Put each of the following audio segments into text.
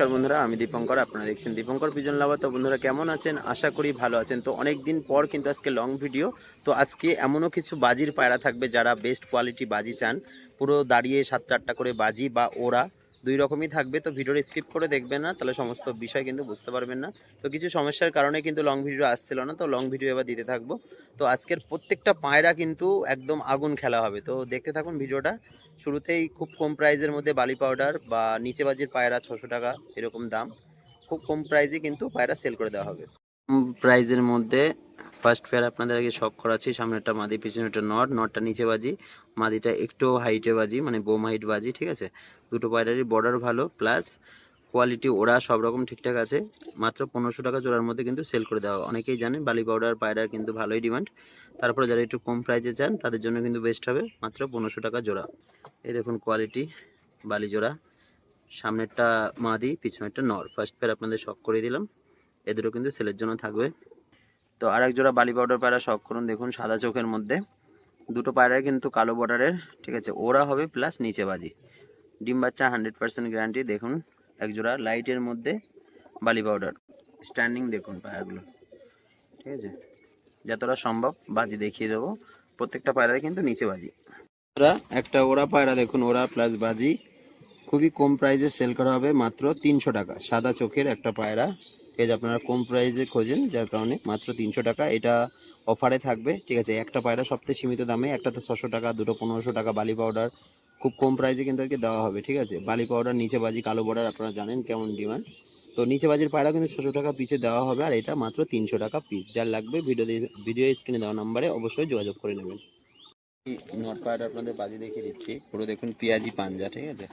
নমস্কার বন্ধুরা, আমি দীপঙ্কর, আপনারা দেখছেন দীপঙ্কর পিজন লাভা তো বন্ধুরা, কেমন আছেন? আশা করি ভালো আছেন। তো অনেক দিন পর কিন্তু আজকে লং ভিডিও তো আজকে এমনও কিছু বাজির পায়রা থাকবে যারা বেস্ট কোয়ালিটি বাজি চান। পুরো দাঁড়িয়ে সাতটা আটটা করে বাজি বা ওরা দুই রকমই থাকবে, তো ভিডিওটা স্কিপ করে দেখবেন না, তাহলে সমস্ত বিষয় কিন্তু বুঝতে পারবেন না। তো কিছু সমস্যার কারণে কিন্তু লং ভিডিও আসছিল না, তো লং ভিডিও এবার দিতে থাকব। তো আজকের প্রত্যেকটা পায়রা কিন্তু একদম আগুন খেলা হবে। তো দেখতে থাকুন ভিডিওটা, শুরুতেই খুব কম প্রাইজের মধ্যে বালি পাউডার বা নিচে বাজির পায়রা ছশো টাকা এরকম দাম, খুব কম প্রাইজে কিন্তু পায়রা সেল করে দেওয়া হবে। প্রাইজের মধ্যে ফার্স্ট ফেয়ার আপনাদের আগে শখ করাচ্ছি একটা মাদি পিছনে একটা নট, নটটা নিচে বাজি, মাদিটা একটু হাইটে বাজি মানে বোম হাইট বাজি, ঠিক আছে? দুটো পায়রারই বর্ডার ভালো প্লাস কোয়ালিটি ওরা সব রকম ঠিকঠাক আছে, মাত্র পনেরোশো টাকা জোড়ার মধ্যে কিন্তু সেল করে দেওয়া। অনেকেই জানেন বালি পাউডার পায়রার কিন্তু ভালোই ডিমান্ড তারপরে যারা একটু কম প্রাইজে চান, তাদের জন্য কিন্তু বেস্ট হবে, মাত্র পনেরোশো টাকা জোড়া। এই দেখুন কোয়ালিটি বালি জোড়া, সামনেরটা মাদি, পিছনেরটা নর ফার্স্ট পেয়ার আপনাদের শখ করে দিলাম। এ দুটো কিন্তু সেলের জন্য থাকবে। তো আর এক জোড়া বালি পাউডার পায়রা শখ করুন, দেখুন সাদা চোখের মধ্যে। দুটো পায়রায় কিন্তু কালো বর্ডারের ঠিক আছে? ওরা হবে প্লাস নিচে বাজি। ডিম বাচ্চা হান্ড্রেড পার্সেন্ট গ্যারান্টি দেখুন, এক জোড়া লাইটের মধ্যে বালি পাউডার স্ট্যান্ডিং দেখুন পায়রাগুলো। ঠিক আছে? যতটা সম্ভব বাজি দেখিয়ে দেবো। প্রত্যেকটা পায়রায় কিন্তু নিচে বাজি। ওরা, একটা ওরা পায়রা দেখুন, ওরা প্লাস বাজি। খুবই কম প্রাইসে সেল করা হবে, মাত্র তিনশো টাকা। সাদা চোখের একটা পায়রা। আছে আপনারা কম প্রাইসে খোঁজেন, যার কারণে মাত্র তিনশো টাকা এটা অফারে থাকবে। ঠিক আছে, একটা পায়রা সবথেকে সীমিত দামে, একটা তো ছশো টাকা, দুটো পনেরোশো টাকা বালি পাউডার খুব কম প্রাইসে কিন্তু আজকে দেওয়া হবে, ঠিক আছে? বালি পাউডার নিচে বাজি, কালো বর্ডার আপনারা জানেন কেমন ডিমান্ড তো নিচে বাজির পায়রা কিন্তু ছশো টাকা পিসে দেওয়া হবে, আর এটা মাত্র তিনশো টাকা পিস যার লাগবে ভিডিও ভিডিও স্ক্রিনে দেওয়া নাম্বারে অবশ্যই যোগাযোগ করে নেবেন। নট পায়রা আপনাদের বাজি দেখিয়ে দিচ্ছি। পুরো দেখুন পেঁয়াজি পাঞ্জা, ঠিক আছে?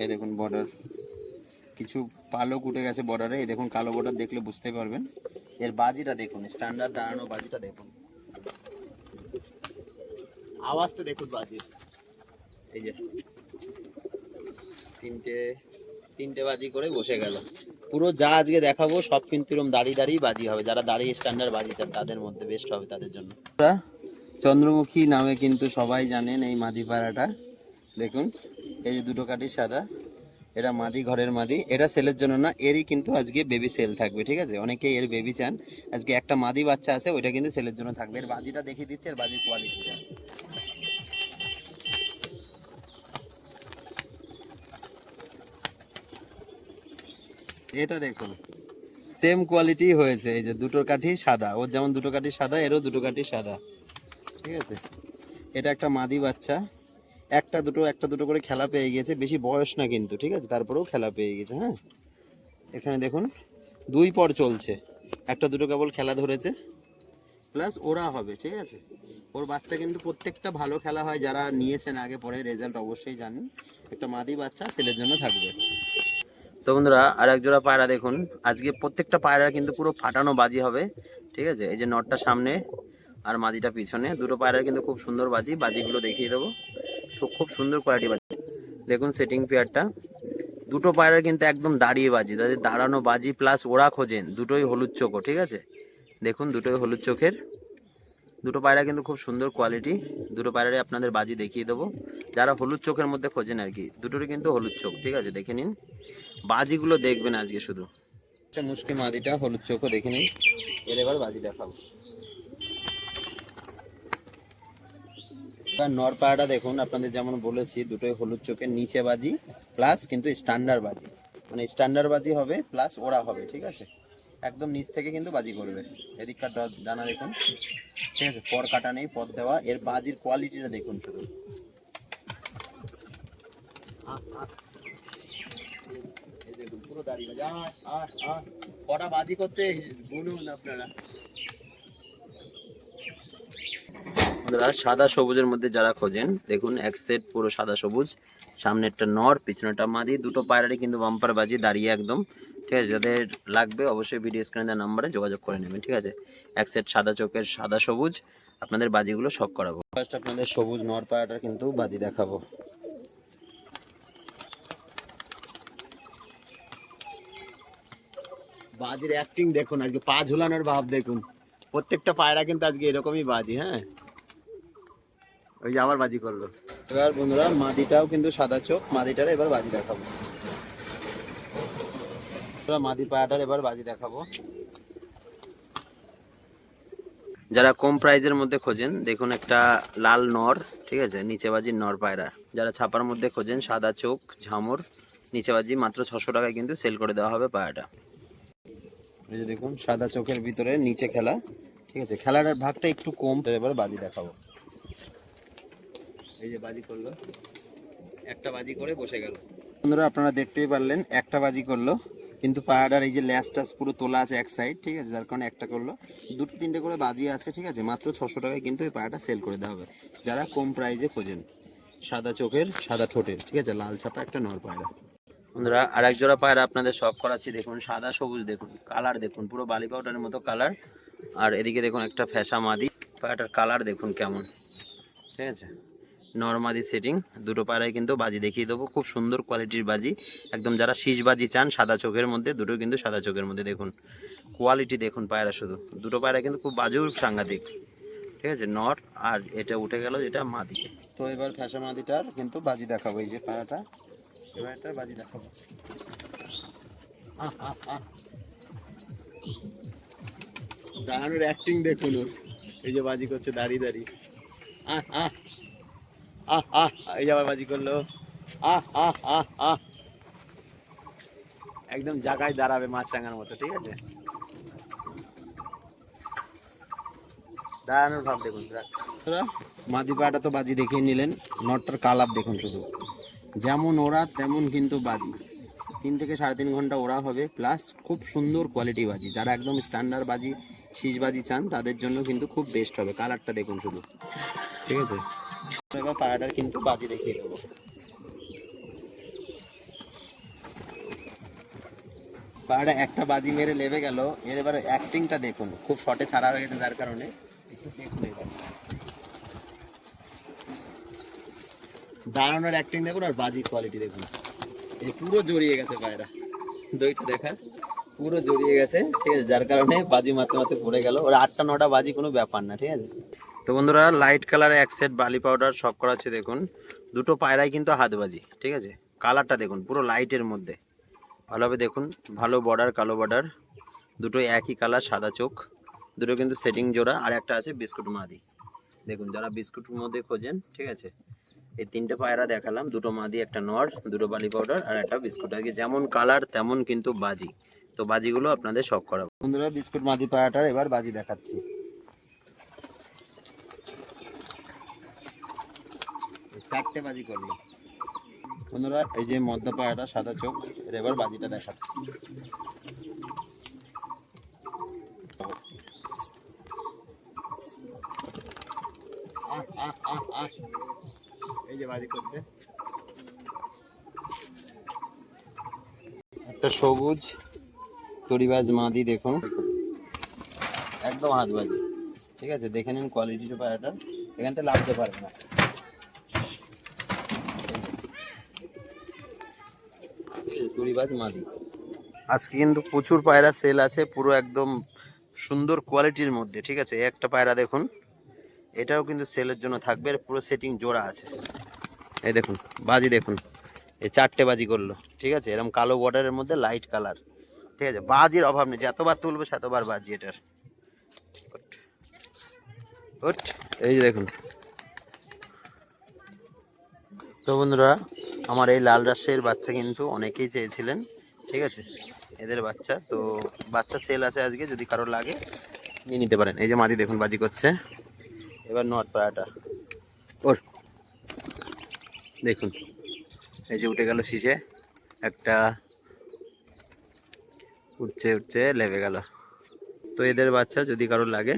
এই দেখুন বর্ডার কিছু পালক উঠে গেছে বর্ডারে এই দেখুন, কালো বর্ডার দেখলে বুঝতে পারবেন। এর বাজিটা দেখুন স্ট্যান্ডার্ড দাঁড়ানো বাজিটা দেখুন। আওয়াজটা দেখুন বাজির। এই যে, তিনটে তিনটে বাজি করে বসে গেল। পুরো যা আজকে দেখাবো, সব কিন্তু এরকম দাঁড়িয়ে দাঁড়িয়ে বাজি হবে। যারা দাঁড়িয়ে স্ট্যান্ডার্ড বাজি চান, তাদের মধ্যে বেস্ট হবে তাদের জন্য। চন্দ্রমুখী নামে কিন্তু সবাই জানেন এই মাদি পাড়াটা দেখুন, এই যে দুটো কাঠি সাদা। এটা মাদি, ঘরের মাদি। এটা সেলের জন্য না, এরই কিন্তু আজকে বেবি সেল থাকবে, ঠিক আছে? অনেকে এর বেবি চান। আজকে একটা মাদি বাচ্চা আছে, ওইটা কিন্তু সেলের জন্য থাকবে। এর বাজিটা দেখিয়ে দিচ্ছে, এর বাজির কোয়ালিটিটা এটা দেখুন সেম কোয়ালিটি হয়েছে। এই যে দুটো কাঠি সাদা, ওর যেমন দুটো কাঠি সাদা, এরও দুটো কাঠি সাদা। ঠিক আছে? এটা একটা মাদি বাচ্চা। একটা দুটো একটা দুটো করে খেলা পেয়ে গেছে। বেশি বয়স না কিন্তু, ঠিক আছে? তারপরেও খেলা পেয়ে গেছে হ্যাঁ? এখানে দেখুন, দুই পর চলছে। একটা দুটো কেবল খেলা ধরেছে। প্লাস ওরা হবে, ঠিক আছে? ওর বাচ্চা কিন্তু প্রত্যেকটা ভালো খেলা হয়, যারা নিয়েছেন আগে পরে, রেজাল্ট অবশ্যই জানেন। একটা মাদি বাচ্চা, ছেলের জন্য থাকবে। তো বন্ধুরা আর এক জোড়া পায়রা দেখুন। আজকে প্রত্যেকটা পায়রা কিন্তু পুরো ফাটানো বাজি হবে, ঠিক আছে? এই যে নটটা সামনে আর মাদিটা পিছনে, দুটো পায়রার কিন্তু খুব সুন্দর বাজি। বাজিগুলো দেখিয়ে দেবো। খুব সুন্দর কোয়ালিটি বাজি। দেখুন সেটিং পেয়ারটা দুটো পায়রার কিন্তু একদম দাঁড়িয়ে বাজি। তাদের দাঁড়ানো বাজি প্লাস ওরা খোঁজেন। দুটোই হলুদ চোখও, ঠিক আছে? দেখুন দুটোই হলুদ চোখের। দুটো পায়রা কিন্তু খুব সুন্দর কোয়ালিটি দুটো পায়রারই আপনাদের বাজি দেখিয়ে দেবো। যারা হলুদ চোখের মধ্যে খোঁজেন আর কি, দুটোরই কিন্তু হলুদ চোখ, ঠিক আছে? দেখে নিন। বাজিগুলো দেখবেন আজকে শুধু। আচ্ছা মুশকি মাদিটা হলুদ চোখও দেখে নিন। এর এবার বাজি দেখাবো। এবার নর পায়রাটা দেখুন, আপনাদের যেমন বলেছি, দুটোই হলুদ চোখের নিচে বাজি প্লাস কিন্তু স্ট্যান্ডার্ড বাজি। মানে স্ট্যান্ডার্ড বাজি হবে প্লাস ওরা হবে, ঠিক আছে? একদম নিচ থেকে কিন্তু বাজি করবে। এদিককার ডানা দেখুন, ঠিক আছে? পর কাটা নেই পর দেওয়া। এর বাজির কোয়ালিটিটা দেখুন শুধু। কটা বাজি করতে বলুন আপনারা। বন্ধুরা, সাদা সবুজের মধ্যে যারা খোঁজেন, দেখুন, এক সেট পুরো সাদা সবুজ। সামনেরটা নর, পিছনেরটা মাদি, দুটো পায়রারই কিন্তু বাম্পার বাজি দাঁড়িয়ে একদম, ঠিক আছে? যাদের লাগবে অবশ্যই ভিডিও স্ক্রিনে দেওয়া নাম্বারে যোগাযোগ করে নেবেন, ঠিক আছে? এক সেট সাদা চোখের সাদা সবুজ, আপনাদের বাজিগুলো শখ করাবো। ফার্স্ট আপনাদের সবুজ নর পায়রাটা কিন্তু বাজি দেখাবো। বাজির অ্যাক্টিং দেখুন, আজকে পা ঝুলানোর ভাব দেখুন। প্রত্যেকটা পায়রা কিন্তু আজকে এরকমই বাজি হ্যাঁ? ওই যে আবার বাজি করল। এবার বন্ধুরা মাদিটাও কিন্তু সাদা চোখ মাদিটার এবার বাজি দেখাবো। মাদি পায়াটার এবার বাজি দেখাবো। যারা কম প্রাইজের মধ্যে খোঁজেন দেখুন একটা লাল নর ঠিক আছে? নিচে বাজির নর পায়রা। যারা ছাপার মধ্যে খোঁজেন সাদা চোখ ঝামর নিচে বাজি মাত্র ছশো টাকায় কিন্তু সেল করে দেওয়া হবে পায়াটা। এই যে দেখুন সাদা চোখের ভিতরে নিচে খেলা ঠিক আছে? খেলার ভাগটা একটু কম এবার বাজি দেখাবো। এই যে বাজি করল একটা বাজি করে বসে গেল। বন্ধুরা আপনারা দেখতেই পারলেন একটা বাজি করল কিন্তু পায়াটার এই যে ল্যাস টাস পুরো তোলা আছে এক সাইড ঠিক আছে? যার কারণে একটা করল। দুটো তিনটে করে বাজি আছে ঠিক আছে? মাত্র ছশো টাকায় কিন্তু এই পায়াটা সেল করে দেওয়া হবে। যারা কম প্রাইসে খোঁজেন সাদা চোখের সাদা ঠোঁটের ঠিক আছে? লাল ছাপা একটা নর পায়রা। বন্ধুরা আর এক জোড়া পায়রা আপনাদের শখ করাচ্ছি। দেখুন সাদা সবুজ দেখুন কালার দেখুন পুরো বালি পাউডারের মতো কালার আর এদিকে দেখুন একটা ফ্যাসা মাদি পায়রাটার কালার দেখুন কেমন ঠিক আছে? নর্মাদি সেটিং দুটো পায়রায় কিন্তু বাজি দেখিয়ে দেবো। খুব সুন্দর কোয়ালিটির বাজি। একদম যারা শীষ বাজি চান, সাদা চোখের মধ্যে, দুটো কিন্তু সাদা চোখের মধ্যে দেখুন। কোয়ালিটি দেখুন পায়রা শুধু। দুটো পায়রা কিন্তু খুব বাজেও সাংঘাতিক। ঠিক আছে? নট আর এটা উঠে গেল যেটা মাদি। তো এবার ফ্যাসা মাদিটার কিন্তু বাজি দেখাবো, এই যে পায়রাটা এবার একটা বাজি দেখাবো। দাঁড়ানোর অ্যাক্টিং দেখুন এই যে বাজি করছে দাঁড়িয়ে দাঁড়িয়ে। আহ আহ আহ আহ এই বাজি করল। আহ আহ আহ আহ। একদম জায়গায় দাঁড়াবে মাছরাঙার মতো, ঠিক আছে? দাঁড়ানোর ভাব দেখুন মাদি পাটা তো বাজি দেখিয়ে নিলেন, নটটার কালার দেখুন শুধু। যেমন ওরা, তেমন কিন্তু বাজি। তিন থেকে সাড়ে তিন ঘণ্টা ওরা হবে প্লাস খুব সুন্দর কোয়ালিটি বাজি। যারা একদম স্ট্যান্ডার্ড বাজি, শীষ বাজি চান, তাদের জন্য কিন্তু খুব বেস্ট হবে। কালারটা দেখুন শুধু। ঠিক আছে? এবার পায়রাটার কিন্তু বাজি দেখিয়ে দেবো। পায়রাটা একটা বাজি মেরে লেবে গেল। এর এবার অ্যাক্টিংটা দেখুন। খুব শর্টে ছাড়া হয়ে গেছে যার কারণে। দাঁড়ানোর অ্যাক্টিং দেখুন আর বাজির কোয়ালিটি দেখুন। এই পুরো জড়িয়ে গেছে পায়রা দইটা দেখা পুরো জড়িয়ে গেছে, ঠিক আছে? যার কারণে বাজি মারতে মারতে পড়ে গেল। ওর আটটা নটা বাজি কোনো ব্যাপার না, ঠিক আছে? তো বন্ধুরা লাইট কালারে এক সেট বালি পাউডার সব করা আছে দেখুন। দুটো পায়রাই কিন্তু হাত বাজি ঠিক আছে? কালারটা দেখুন, পুরো লাইটের মধ্যে। ভালোভাবে দেখুন, ভালো বর্ডার কালো বর্ডার দুটো একই কালার সাদা চোখ। দুটো কিন্তু সেটিং জোড়া, আর একটা আছে বিস্কুট মাদি। দেখুন, যারা বিস্কুটের মধ্যে খোঁজেন, ঠিক আছে? এই তিনটে পায়রা দেখালাম, দুটো মাদি, একটা নর, দুটো বালি পাউডার আর একটা বিস্কুট আর কি যেমন কালার তেমন কিন্তু বাজি। তো বাজিগুলো আপনাদের শখ করা বন্ধুরা বিস্কুট মাদি পায়রাটার এবার বাজি দেখাচ্ছি। চারটে বাজি করল। বন্ধুরা এই যে মদ্দা পায়রাটা সাদা চোখ এর এবার বাজিটা আহ। এই যে বাজি করছে। একটা সবুজ তরিবাজ মাদি দেখুন। একদম হাত বাজি। ঠিক আছে দেখে নিন কোয়ালিটিটা পায়রাটা এখান থেকে লাগতে পারবে না। তরিবাজ মাদি। আজকে কিন্তু প্রচুর পায়রা সেল আছে, পুরো একদম সুন্দর কোয়ালিটির মধ্যে, ঠিক আছে? একটা পায়রা দেখুন, এটাও কিন্তু সেলের জন্য থাকবে আর পুরো সেটিং জোড়া আছে। এই দেখুন, বাজি দেখুন, এই চারটে বাজি করল, ঠিক আছে? এরকম কালো বর্ডারের মধ্যে লাইট কালার ঠিক আছে? বাজির অভাব নেই, যতবার তুলবে সেতবার বাজি এটার। এই যে দেখুন। তো বন্ধুরা আমার এই লাল রাজশাহীর বাচ্চা কিন্তু অনেকেই চেয়েছিলেন, ঠিক আছে? এদের বাচ্চা, তো বাচ্চা সেল আছে আজকে, যদি কারোর লাগে, নিয়ে নিতে পারেন। এই যে মাদি দেখুন, বাজি করছে। এবার নট পাড়াটা ওর। দেখুন। এই যে উঠে গেল শীষে। একটা উঠছে উঠছে, লেবে গেল। তো এদের বাচ্চা যদি কারোর লাগে,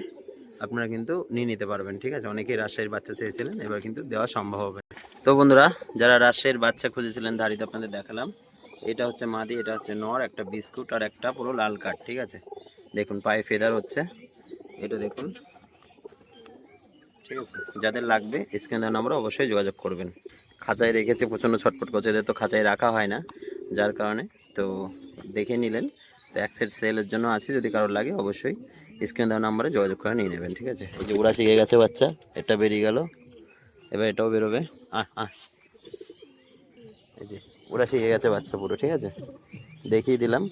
আপনারা কিন্তু নিয়ে নিতে পারবেন, ঠিক আছে? অনেকেই রাজশাহীর বাচ্চা চেয়েছিলেন, এবার কিন্তু দেওয়া সম্ভব হবে। তো বন্ধুরা, যারা রাজশাহীর বাচ্চা খুঁজেছিলেন দাড়িতে আপনাদের দেখালাম। এটা হচ্ছে মাদি, এটা হচ্ছে নর, একটা বিস্কুট আর একটা পুরো লাল কাঠ ঠিক আছে? দেখুন, পায়ে ফেদার হচ্ছে। এটা দেখুন। ঠিক আছে? যাদের লাগবে স্ক্রিনের নাম্বারে অবশ্যই যোগাযোগ করবেন। খাঁচায় রেখেছে, প্রচণ্ড ছটফট করছে, এদের তো খাঁচায় রাখা হয় না, যার কারণে। তো দেখে নিলেন, তো এক সেট সেলের জন্য আছে, যদি কারোর লাগে, অবশ্যই স্ক্রিন দেওয়া নাম্বারে যোগাযোগ করে নিয়ে নেবেন, ঠিক আছে? এই যে ওরা শিখে গেছে বাচ্চা, এটা বেরিয়ে গেল। এবার এটাও বেরোবে। আহ আহ। যে, ওরা শিখে গেছে বাচ্চা পুরো, ঠিক আছে? দেখিয়ে দিলাম।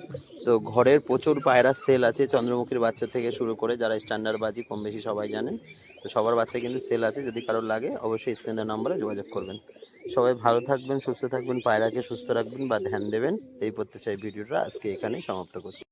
তো ঘরের প্রচুর পায়রা সেল আছে, চন্দ্রমুখীর বাচ্চা থেকে শুরু করে যারা স্ট্যান্ডার্ড বাজি কম বেশি সবাই জানেন, তো সবার বাচ্চা কিন্তু সেল আছে, যদি কারোর লাগে অবশ্যই স্ক্রিনের নাম্বারে যোগাযোগ করবেন। সবাই ভালো থাকবেন, সুস্থ থাকবেন, পায়রাকে সুস্থ রাখবেন বা ধ্যান দেবেন, এই প্রত্যাশায় ভিডিওটা আজকে এখানেই সমাপ্ত করছি।